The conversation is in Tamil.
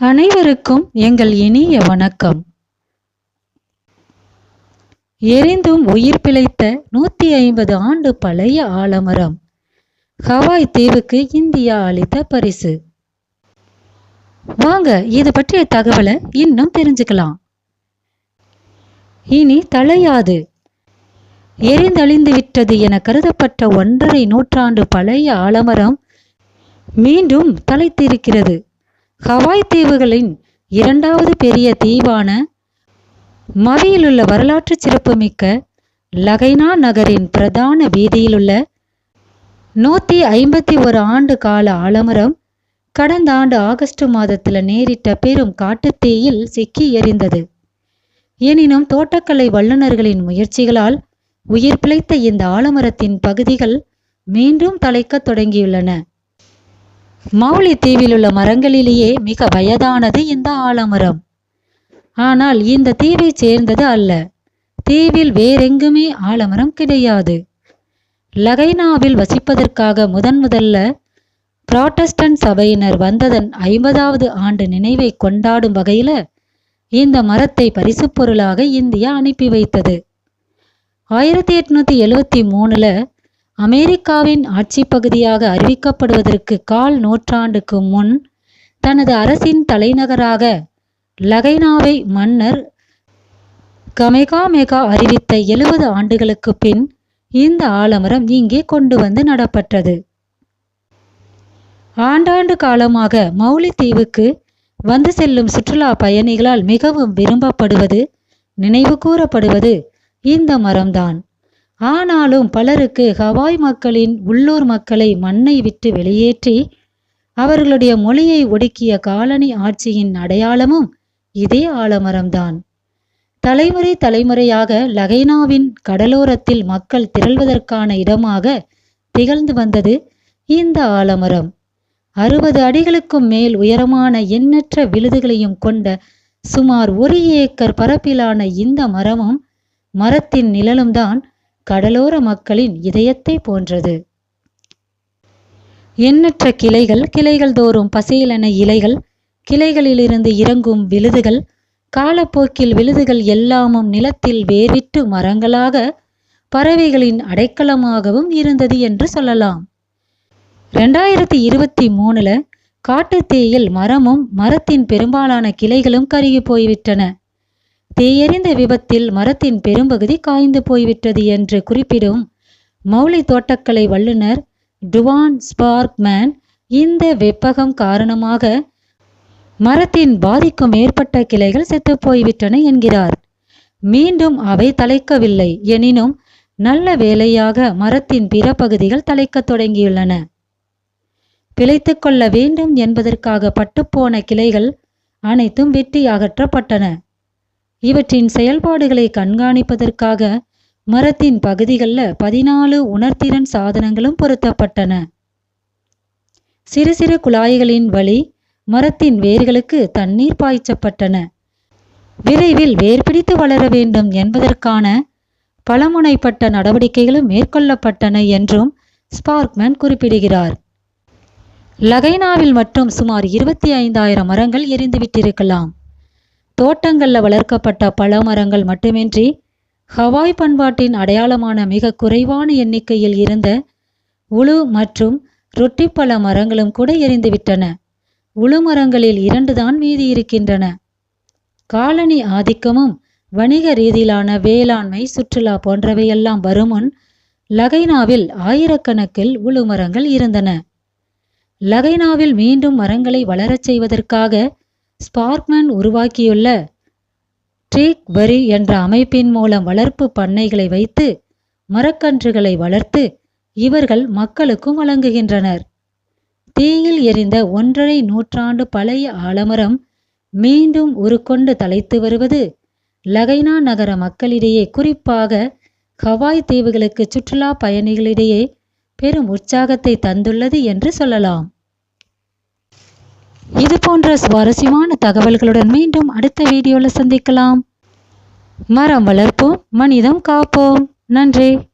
அனைவருக்கும் எங்கள் இனிய வணக்கம். எரிந்தும் உயிர் பிழைத்த நூத்தி ஐம்பது ஆண்டு பழைய ஆலமரம். ஹவாய் தீவுக்கு இந்தியா அளித்த பரிசு. வாங்க இது பற்றிய தகவலை இன்னும் தெரிஞ்சுக்கலாம். இனி தலையாது. எரிந்தழிந்து விட்டது என கருதப்பட்ட ஒன்றரை நூற்றாண்டு பழைய ஆலமரம் மீண்டும் தலைத்திருக்கிறது. ஹவாய் தீவுகளின் இரண்டாவது பெரிய தீவான மவியிலுள்ள வரலாற்று சிறப்புமிக்க லகைனா நகரின் பிரதான வீதியிலுள்ள நூற்றி ஐம்பத்தி ஒரு ஆண்டு கால ஆலமரம் கடந்த ஆண்டு ஆகஸ்ட் மாதத்தில் நேரிட்ட பெரும் காட்டுத்தீயில் சிக்கி எரிந்தது. எனினும் தோட்டக்கலை வல்லுநர்களின் முயற்சிகளால் உயிர் பிழைத்த இந்த ஆலமரத்தின் பகுதிகள் மீண்டும் தலைக்கத் தொடங்கியுள்ளன. மௌலி தீவிலுள்ள மரங்களிலேயே மிக வயதானது இந்த ஆலமரம். ஆனால் இந்த தீவைச் சேர்ந்தது அல்ல. தீவில் வேறெங்குமே ஆலமரம் கிடையாது. லகைனாவில் வசிப்பதற்காக முதன் முதல்ல புராட்டஸ்டன்ட் சபையினர் வந்ததன் ஐம்பதாவது ஆண்டு நினைவை கொண்டாடும் வகையில் இந்த மரத்தை பரிசு பொருளாக இந்தியா அனுப்பி வைத்தது. ஆயிரத்தி எட்நூத்தி எழுவத்தி மூணுல அமெரிக்காவின் ஆட்சி பகுதியாக அறிவிக்கப்படுவதற்கு கால் நூற்றாண்டுக்கு முன் தனது அரசின் தலைநகராக லகைனாவை மன்னர் கமெகாமெகா அறிவித்த எழுபது ஆண்டுகளுக்கு பின் இந்த ஆலமரம் இங்கே கொண்டு வந்து நடப்பட்டது ஆண்டாண்டு காலமாக மௌலி தீவுக்கு வந்து செல்லும் சுற்றுலா பயணிகளால் மிகவும் விரும்பப்படுவது நினைவு கூறப்படுவது இந்த மரம்தான். ஆனாலும் பலருக்கு ஹவாய் மக்களின் உள்ளூர் மக்களை மண்ணை விட்டு வெளியேற்றி அவர்களுடைய மொழியை ஒடுக்கிய காலனி ஆட்சியின் அடையாளமும் இதே ஆலமரம்தான். தலைமுறை தலைமுறையாக லகைனாவின் கடலோரத்தில் மக்கள் திரள்வதற்கான இடமாக திகழ்ந்து வந்தது இந்த ஆலமரம். அறுபது அடிகளுக்கும் மேல் உயரமான எண்ணற்ற விழுதுகளையும் கொண்ட சுமார் ஒரு ஏக்கர் பரப்பிலான இந்த மரமும் மரத்தின் நிழலும் தான் கடலோர மக்களின் இதயத்தை போன்றது. எண்ணற்ற கிளைகள் கிளைகள் தோறும் பசியிலன இலைகள் கிளைகளிலிருந்து இறங்கும் விழுதுகள் காலப்போக்கில் விழுதுகள் எல்லாமும் நிலத்தில் வேர்விட்டு மரங்களாக பறவைகளின் அடைக்கலமாகவும் இருந்தது என்று சொல்லலாம். ரெண்டாயிரத்தி இருபத்தி மூணுல காட்டுத்தீயில் மரமும் மரத்தின் பெரும்பாலான கிளைகளும் கருகி போய்விட்டன. தீயெறிந்த விபத்தில் மரத்தின் பெரும்பகுதி காய்ந்து போய்விட்டது என்று குறிப்பிடும் மௌலி தோட்டக்கலை வல்லுநர் டுவான் ஸ்பார்க்மேன் இந்த வெப்பகம் காரணமாக மரத்தின் பாதிக்கும் மேற்பட்ட கிளைகள் செத்துப்போய்விட்டன என்கிறார். மீண்டும் அவை தலைக்கவில்லை. எனினும் நல்ல வேலையாக மரத்தின் பிற பகுதிகள் தலைக்கத் தொடங்கியுள்ளன. பிழைத்து கொள்ள வேண்டும் என்பதற்காக பட்டுப்போன கிளைகள் அனைத்தும் வெட்டி அகற்றப்பட்டன. இவற்றின் செயல்பாடுகளை கண்காணிப்பதற்காக மரத்தின் பகுதிகளில் பதினாலு உணர்திறன் சாதனங்களும் பொருத்தப்பட்டன. சிறு சிறு குழாய்களின் வழி மரத்தின் வேர்களுக்கு தண்ணீர் பாய்ச்சப்பட்டன. விரைவில் வேர் பிடித்து வளர வேண்டும் என்பதற்கான பலமுனைப்பட்ட நடவடிக்கைகளும் மேற்கொள்ளப்பட்டன என்றும் ஸ்பார்க்மேன் குறிப்பிடுகிறார். லகைனாவில் மட்டும் சுமார் இருபத்தி ஐந்தாயிரம் மரங்கள் எரிந்துவிட்டிருக்கலாம். தோட்டங்களில் வளர்க்கப்பட்ட பல மரங்கள் மட்டுமின்றி ஹவாய் பண்பாட்டின் அடையாளமான மிக குறைவான எண்ணிக்கையில் இருந்த உளு மற்றும் ரொட்டிப்பழ மரங்களும் கூட எரிந்துவிட்டன. உளு மரங்களில் இரண்டுதான் மீதி இருக்கின்றன. காலனி ஆதிக்கமும் வணிக ரீதியிலான வேளாண்மை சுற்றுலா போன்றவையெல்லாம் வருமுன் லகைனாவில் ஆயிரக்கணக்கில் உளு மரங்கள் இருந்தன. லகைனாவில் மீண்டும் மரங்களை வளரச் செய்வதற்காக ஸ்பார்க்மேன் உருவாக்கியுள்ள ட்ரீக் வரி என்ற அமைப்பின் மூலம் வளர்ப்பு பண்ணைகளை வைத்து மரக்கன்றுகளை வளர்த்து இவர்கள் மக்களுக்கும் வழங்குகின்றனர். தீயில் எரிந்த ஒன்றரை நூற்றாண்டு பழைய ஆலமரம் மீண்டும் உருக்கொண்டு தலைத்து வருவது லகைனா நகர மக்களிடையே குறிப்பாக ஹவாய் தீவுகளுக்கு சுற்றுலா பயணிகளிடையே பெரும் உற்சாகத்தை தந்துள்ளது என்று சொல்லலாம். இது போன்ற சுவாரஸ்யமான தகவல்களுடன் மீண்டும் அடுத்த வீடியோவில் சந்திக்கலாம். மரம் வளர்ப்போம் மனிதம் காப்போம். நன்றி.